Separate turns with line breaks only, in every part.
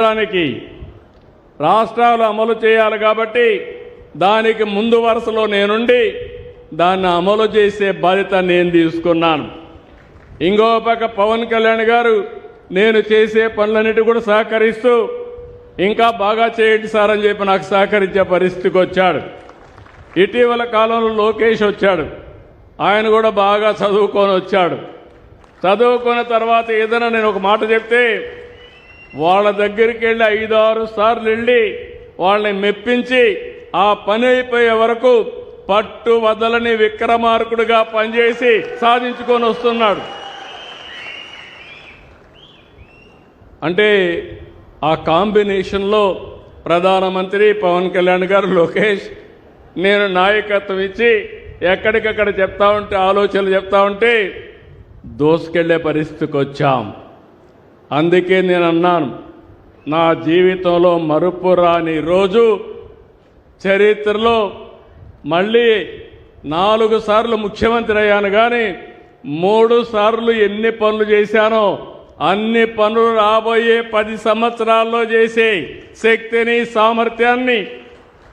రాష్ట్రానికి రాష్ట్రాలు అమలు చేయాలి కాబట్టి దానికి ముందు వరుసలో నేనుండి దాన్ని అమలు చేసే బాధ్యత నేను తీసుకున్నాను. ఇంకో పక్క పవన్ కళ్యాణ్ గారు నేను చేసే పనులన్నిటి కూడా సహకరిస్తూ ఇంకా బాగా చేయండి సార్ అని చెప్పి నాకు సహకరించే పరిస్థితికి వచ్చాడు. ఇటీవల కాలంలో లోకేష్ వచ్చాడు. ఆయన కూడా బాగా చదువుకొని వచ్చాడు. చదువుకున్న తర్వాత ఏదైనా నేను ఒక మాట చెప్తే వాళ్ళ దగ్గరికి వెళ్ళి ఐదు ఆరు సార్లు వెళ్ళి వాళ్ళని మెప్పించి ఆ పని అయిపోయే వరకు పట్టు వదలని విక్రమార్కుడుగా పనిచేసి సాధించుకొని వస్తున్నాడు. అంటే ఆ కాంబినేషన్లో ప్రధానమంత్రి పవన్ కళ్యాణ్ గారు లోకేష్ నేను నాయకత్వం ఇచ్చి ఎక్కడికక్కడ చెప్తా ఉంటే ఆలోచనలు చెప్తా ఉంటే దోసుకెళ్ళే పరిస్థితికి వచ్చాం. అందుకే నేను అన్నాను నా జీవితంలో మరుపు రాని రోజు చరిత్రలో మళ్ళీ నాలుగు సార్లు ముఖ్యమంత్రి అయ్యాను కానీ మూడు సార్లు ఎన్ని పనులు చేశానో అన్ని పనులు రాబోయే పది సంవత్సరాల్లో చేసే శక్తిని సామర్థ్యాన్ని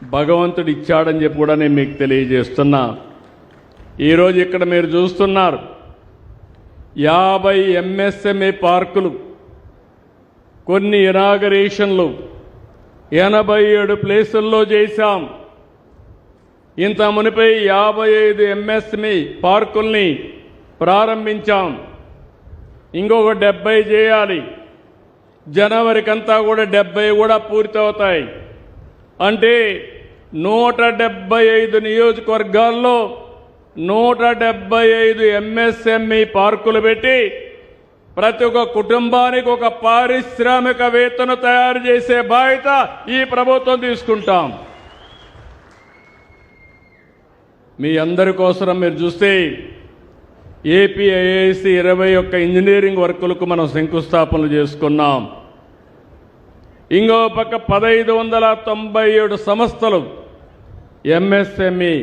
భగవంతుడు ఇచ్చాడని చెప్పి కూడా నేను మీకు తెలియజేస్తున్నా. ఈరోజు ఇక్కడ మీరు చూస్తున్నారు యాభై ఎంఎస్ఎంఏ పార్కులు కొన్ని ఇనాగరేషన్లు ఎనభై ఏడు ప్లేసుల్లో చేశాం. ఇంత మునిపై యాభై ఐదు ఎంఎస్ఎంఈ పార్కుల్ని ప్రారంభించాం. ఇంకొక డెబ్బై చేయాలి. జనవరికంతా కూడా డెబ్బై కూడా పూర్తవుతాయి. అంటే నూట డెబ్బై ఐదు నియోజకవర్గాల్లో నూట డెబ్బై ఐదు ఎంఎస్ఎంఈ పార్కులు పెట్టి ప్రతి ఒక్క కుటుంబానికి ఒక పారిశ్రామికవేత్తను తయారు చేసే బాధ్యత ఈ ప్రభుత్వం తీసుకుంటాం. మీ అందరి కోసం మీరు చూస్తే ఏపీఐఐసి ఇరవై ఒక్క ఇంజనీరింగ్ వర్కులకు మనం శంకుస్థాపనలు చేసుకున్నాం. ఇంకో పక్క పదహైదు వందల తొంభై ఏడు సంస్థలు ఎంఎస్ఎంఈ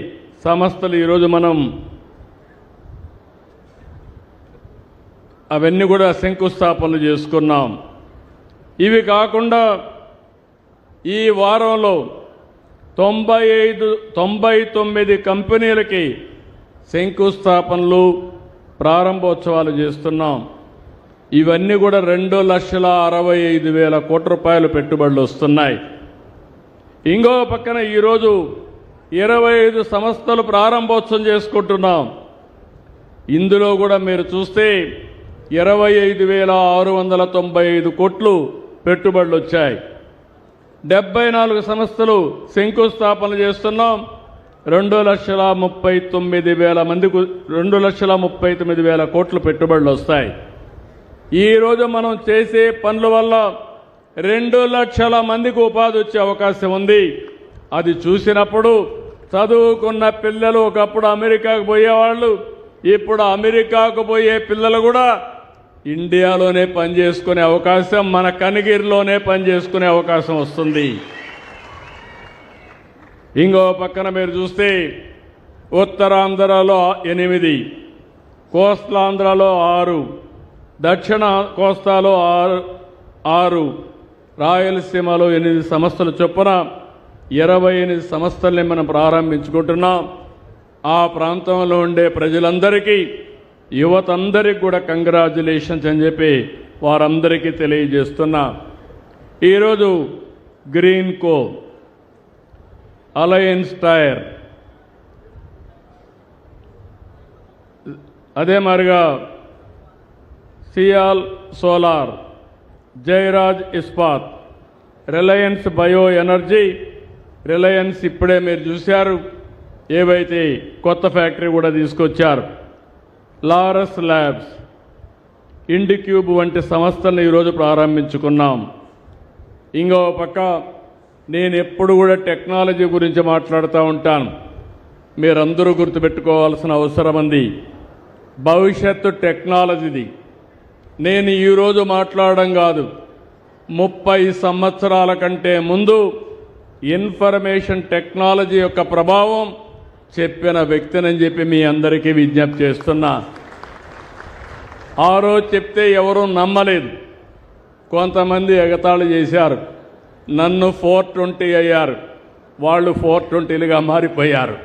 సంస్థలు ఈరోజు మనం అవన్నీ కూడా శంకుస్థాపనలు చేసుకున్నాం. ఇవి కాకుండా ఈ వారంలో తొంభై ఐదు తొంభై తొమ్మిది కంపెనీలకి శంకుస్థాపనలు ప్రారంభోత్సవాలు చేస్తున్నాం. ఇవన్నీ కూడా రెండు లక్షల అరవై ఐదు వేల కోట్ల రూపాయలు పెట్టుబడులు వస్తున్నాయి. ఇంకో పక్కన ఈరోజు ఇరవై ఐదు సంస్థలు ప్రారంభోత్సవం చేసుకుంటున్నాం. ఇందులో కూడా మీరు చూస్తే ఇరవై ఐదు వేల ఆరు వందల తొంభై ఐదు కోట్లు పెట్టుబడులు వచ్చాయి. డెబ్బై నాలుగు సంస్థలు శంకుస్థాపన చేస్తున్నాం. రెండు లక్షల ముప్పై తొమ్మిది వేల మందికి రెండు లక్షల ముప్పై తొమ్మిది వేల కోట్లు పెట్టుబడులు వస్తాయి. ఈరోజు మనం చేసే పనుల వల్ల రెండు లక్షల మందికి ఉపాధి వచ్చే అవకాశం ఉంది. అది చూసినప్పుడు చదువుకున్న పిల్లలు ఒకప్పుడు అమెరికాకు పోయేవాళ్ళు ఇప్పుడు అమెరికాకు పోయే పిల్లలు కూడా ఇండియాలోనే పనిచేసుకునే అవకాశం మన కనిగిరిలోనే పనిచేసుకునే అవకాశం వస్తుంది. ఇంకో పక్కన మీరు చూస్తే ఉత్తరాంధ్రలో ఎనిమిది కోస్తాంధ్రలో ఆరు దక్షిణ కోస్తాలో ఆరు ఆరు రాయలసీమలో ఎనిమిది సంస్థల చొప్పున ఇరవై ఎనిమిది సంస్థల్ని మనం ప్రారంభించుకుంటున్నాం. ఆ ప్రాంతంలో ఉండే ప్రజలందరికీ యువతందరికీ కూడా కంగ్రాచులేషన్స్ అని చెప్పి వారందరికీ తెలియజేస్తున్నా. ఈరోజు గ్రీన్ కో అలయన్స్ టైర్. అదే మాదిరిగా Sial solar Jayaraj Ispat Reliance bio energy Reliance ఇప్పుడే మీరు చూశారు ఏవైతే కొత్త ఫ్యాక్టరీ కూడా తీసుకొచ్చారు. లారస్ ల్యాబ్స్ ఇండిక్యూబ్ వంటి సంస్థలను ఈరోజు ప్రారంభించుకున్నాం. ఇంకో పక్క నేను ఎప్పుడు కూడా టెక్నాలజీ గురించి మాట్లాడుతూ ఉంటాను. మీరందరూ గుర్తుపెట్టుకోవాల్సిన అవసరం ఉంది. భవిష్యత్తు టెక్నాలజీది. నేను ఈరోజు మాట్లాడడం కాదు. ముప్పై సంవత్సరాల కంటే ముందు ఇన్ఫర్మేషన్ టెక్నాలజీ యొక్క ప్రభావం చెప్పిన వ్యక్తినని చెప్పి మీ అందరికీ విజ్ఞప్తి చేస్తున్నా. ఆ రోజు చెప్తే ఎవరూ నమ్మలేదు. కొంతమంది ఎగతాళి చేశారు. నన్ను ఫోర్ ట్వంటీ అయ్యారు. వాళ్ళు ఫోర్ ట్వంటీలుగా మారిపోయారు.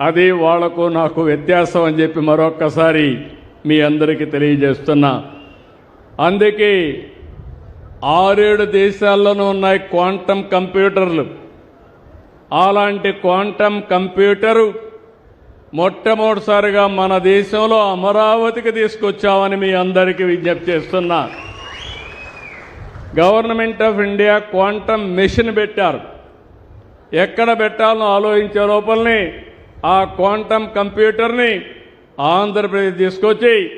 అది వాళ్ళకు నాకు వ్యత్యాసం అని చెప్పి మరొక్కసారి మీ అందరికీ తెలియజేస్తున్నా. అందుకే ఆరేడు దేశాల్లోనూ ఉన్నాయి క్వాంటమ్ కంప్యూటర్లు. అలాంటి క్వాంటమ్ కంప్యూటరు మొట్టమొదటిసారిగా మన దేశంలో అమరావతికి తీసుకొచ్చామని మీ అందరికీ విజ్ఞప్తి చేస్తున్నా. Government of India quantum machine పెట్టారు. ఎక్కడ పెట్టాలో ఆలోచించే లోపలని ఆ క్వాంటమ్ కంప్యూటర్ని ఆంధ్రప్రదేశ్ తీసుకొచ్చి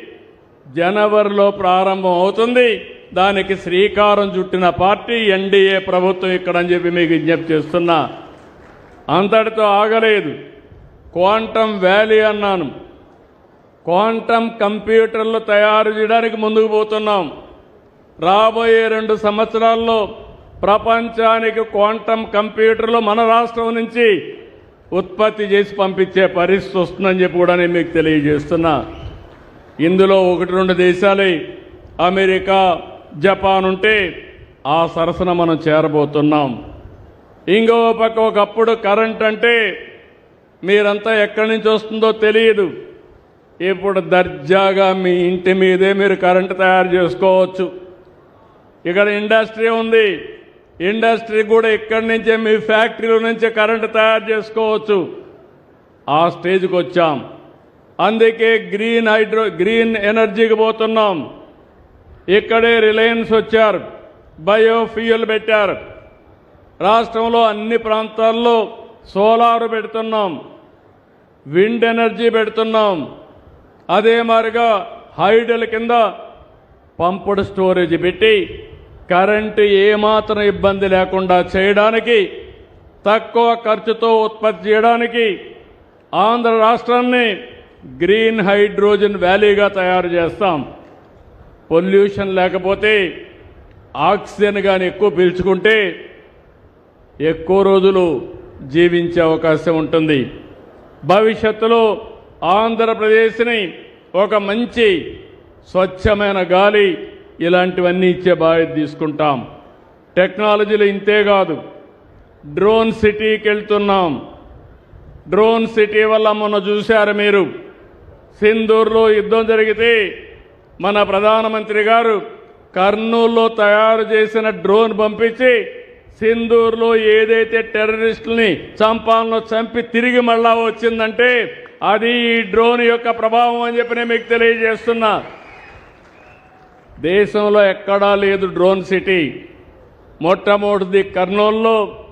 జనవరిలో ప్రారంభం అవుతుంది. దానికి శ్రీకారం చుట్టిన పార్టీ ఎన్డీఏ ప్రభుత్వం ఇక్కడ అని చెప్పి మీకు విజ్ఞప్తి చేస్తున్నా. అంతటితో ఆగలేదు. క్వాంటమ్ వ్యాలీ అన్నాను. క్వాంటమ్ కంప్యూటర్లు తయారు చేయడానికి ముందుకు పోతున్నాం. రాబోయే రెండు సంవత్సరాల్లో ప్రపంచానికి క్వాంటమ్ కంప్యూటర్లు మన రాష్ట్రం నుంచి ఉత్పత్తి చేసి పంపించే పరిస్థితి వస్తుందని చెప్పి కూడా నేను మీకు తెలియజేస్తున్నా. ఇందులో ఒకటి రెండు దేశాలే అమెరికా జపాన్ ఉంటే ఆ సరసన మనం చేరబోతున్నాం. ఇంకో పక్క ఒకప్పుడు కరెంట్ అంటే మీరంతా ఎక్కడి నుంచి వస్తుందో తెలియదు. ఇప్పుడు దర్జాగా మీ ఇంటి మీదే మీరు కరెంటు తయారు చేసుకోవచ్చు. ఇక్కడ ఇండస్ట్రీ ఉంది. ఇండస్ట్రీ కూడా ఇక్కడి నుంచే మీ ఫ్యాక్టరీల నుంచే కరెంటు తయారు చేసుకోవచ్చు. ఆ స్టేజ్కి వచ్చాం. అందుకే గ్రీన్ హైడ్రో గ్రీన్ ఎనర్జీకి పోతున్నాం. ఇక్కడే రిలయన్స్ వచ్చారు. బయోఫ్యూయల్ పెట్టారు. రాష్ట్రంలో అన్ని ప్రాంతాల్లో సోలార్ పెడుతున్నాం విండ్ ఎనర్జీ పెడుతున్నాం. అదే మారిగా హైడల్ కింద పంపుడు స్టోరేజ్ పెట్టి కరెంటు ఏమాత్రం ఇబ్బంది లేకుండా చేయడానికి తక్కువ ఖర్చుతో ఉత్పత్తి చేయడానికి ఆంధ్ర రాష్ట్రాన్ని గ్రీన్ హైడ్రోజన్ వ్యాలీగా తయారు చేస్తాం. పొల్యూషన్ లేకపోతే ఆక్సిజన్ కానీ ఎక్కువ పీల్చుకుంటే ఎక్కువ రోజులు జీవించే అవకాశం ఉంటుంది. భవిష్యత్తులో ఆంధ్రప్రదేశ్ని ఒక మంచి స్వచ్ఛమైన గాలి ఇలాంటివన్నీ ఇచ్చే బాధ్యత తీసుకుంటాం. టెక్నాలజీలు ఇంతే కాదు. డ్రోన్ సిటీకి వెళ్తున్నాం. డ్రోన్ సిటీ వల్ల మొన్న చూశారు మీరు. సింధూర్లో యుద్ధం జరిగితే మన ప్రధానమంత్రి గారు కర్నూలులో తయారు చేసిన డ్రోన్ పంపించి సింధూర్లో ఏదైతే టెర్రరిస్టుల్ని చంపాలనో చంపి తిరిగి మళ్ళా వచ్చిందంటే అది ఈ డ్రోన్ యొక్క ప్రభావం అని చెప్పి నేను మీకు తెలియజేస్తున్నా. దేశంలో ఎక్కడా లేదు డ్రోన్ సిటీ. మొట్టమొదటిది కర్నూలులో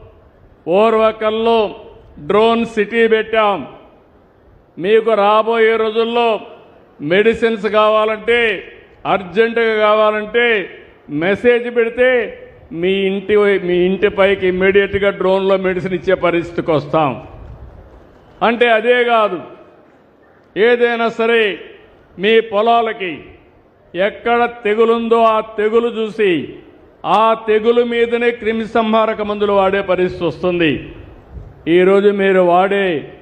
ఓర్వకల్లో డ్రోన్ సిటీ పెట్టాం. మీకు రాబోయే రోజుల్లో మెడిసిన్స్ కావాలంటే అర్జెంటుగా కావాలంటే మెసేజ్ పెడితే మీ ఇంటి మీ ఇంటి పైకి ఇమ్మీడియట్గా డ్రోన్లో మెడిసిన్ ఇచ్చే పరిస్థితికి వస్తాం. అంటే అదే కాదు. ఏదైనా సరే మీ పొలాలకి ఎక్కడ తెగులుందో ఆ తెగులు చూసి ఆ తెగులు మీదనే క్రిమిసంహారక మందులు వాడే పరిస్థితి వస్తుంది. ఈరోజు మీరు వాడే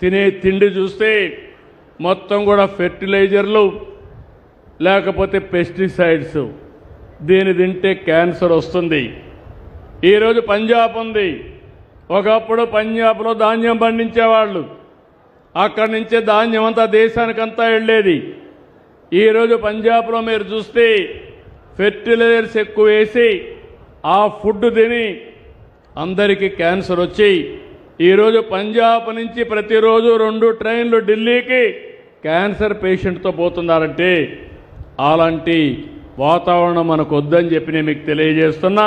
తినే తిండి చూస్తే మొత్తం కూడా ఫెర్టిలైజర్లు లేకపోతే పెస్టిసైడ్స్. దీని తింటే క్యాన్సర్ వస్తుంది. ఈరోజు పంజాబ్ ఉంది. ఒకప్పుడు పంజాబ్లో ధాన్యం పండించేవాళ్ళు. అక్కడి నుంచే ధాన్యం అంతా దేశానికంతా వెళ్ళేది. ఈరోజు పంజాబ్లో మీరు చూస్తే ఫెర్టిలైజర్స్ ఎక్కువ వేసి ఆ ఫుడ్ తిని అందరికీ క్యాన్సర్ వచ్చి ఈరోజు పంజాబ్ నుంచి ప్రతిరోజు రెండు ట్రైన్లు ఢిల్లీకి క్యాన్సర్ పేషెంట్తో పోతున్నారంటే అలాంటి వాతావరణం మనకు వద్దని చెప్పి నేను మీకు తెలియజేస్తున్నా.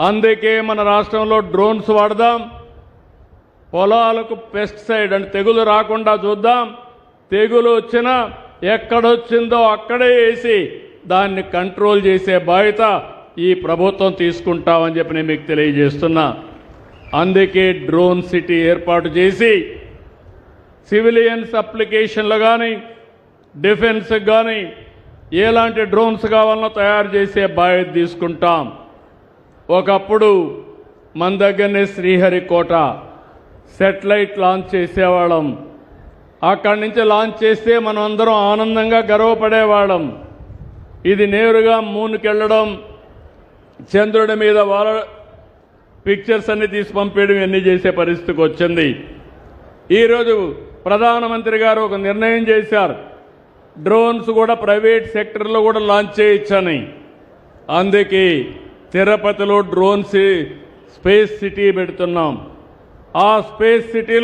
అందుకే మన రాష్ట్రంలో డ్రోన్స్ వాడదాం. పొలాలకు పెస్టిసైడ్ అంటే తెగులు రాకుండా చూద్దాం. తెగులు వచ్చినా ఎక్కడొచ్చిందో అక్కడే వేసి దాన్ని కంట్రోల్ చేసే బాధ్యత ఈ ప్రభుత్వం తీసుకుంటామని చెప్పి నేను మీకు తెలియజేస్తున్నా. అందుకే డ్రోన్ సిటీ ఏర్పాటు చేసి సివిలియన్స్ అప్లికేషన్లు కానీ డిఫెన్స్ కానీ ఎలాంటి డ్రోన్స్ కావాలన్నా తయారు చేసే బాధ్యత తీసుకుంటాం. ఒకప్పుడు మన దగ్గరనే శ్రీహరికోట సెటిలైట్ లాంచ్ చేసేవాళ్ళం. అక్కడి నుంచి లాంచ్ చేస్తే మనం అందరం ఆనందంగా గర్వపడేవాళ్ళం. ఇది నేరుగా మూనుకెళ్ళడం చంద్రుడి మీద వాళ్ళ పిక్చర్స్ అన్ని తీసి పంపేయడం ఇవన్నీ చేసే పరిస్థితికి వచ్చింది. ఈరోజు ప్రధానమంత్రి గారు ఒక నిర్ణయం చేశారు. డ్రోన్స్ కూడా ప్రైవేట్ సెక్టర్లో కూడా లాంచ్ చేయొచ్చని అందుకే తిరుపతిలో డ్రోన్స్ స్పేస్ సిటీ పెడుతున్నాం. ఆ స్పేస్ సిటీలో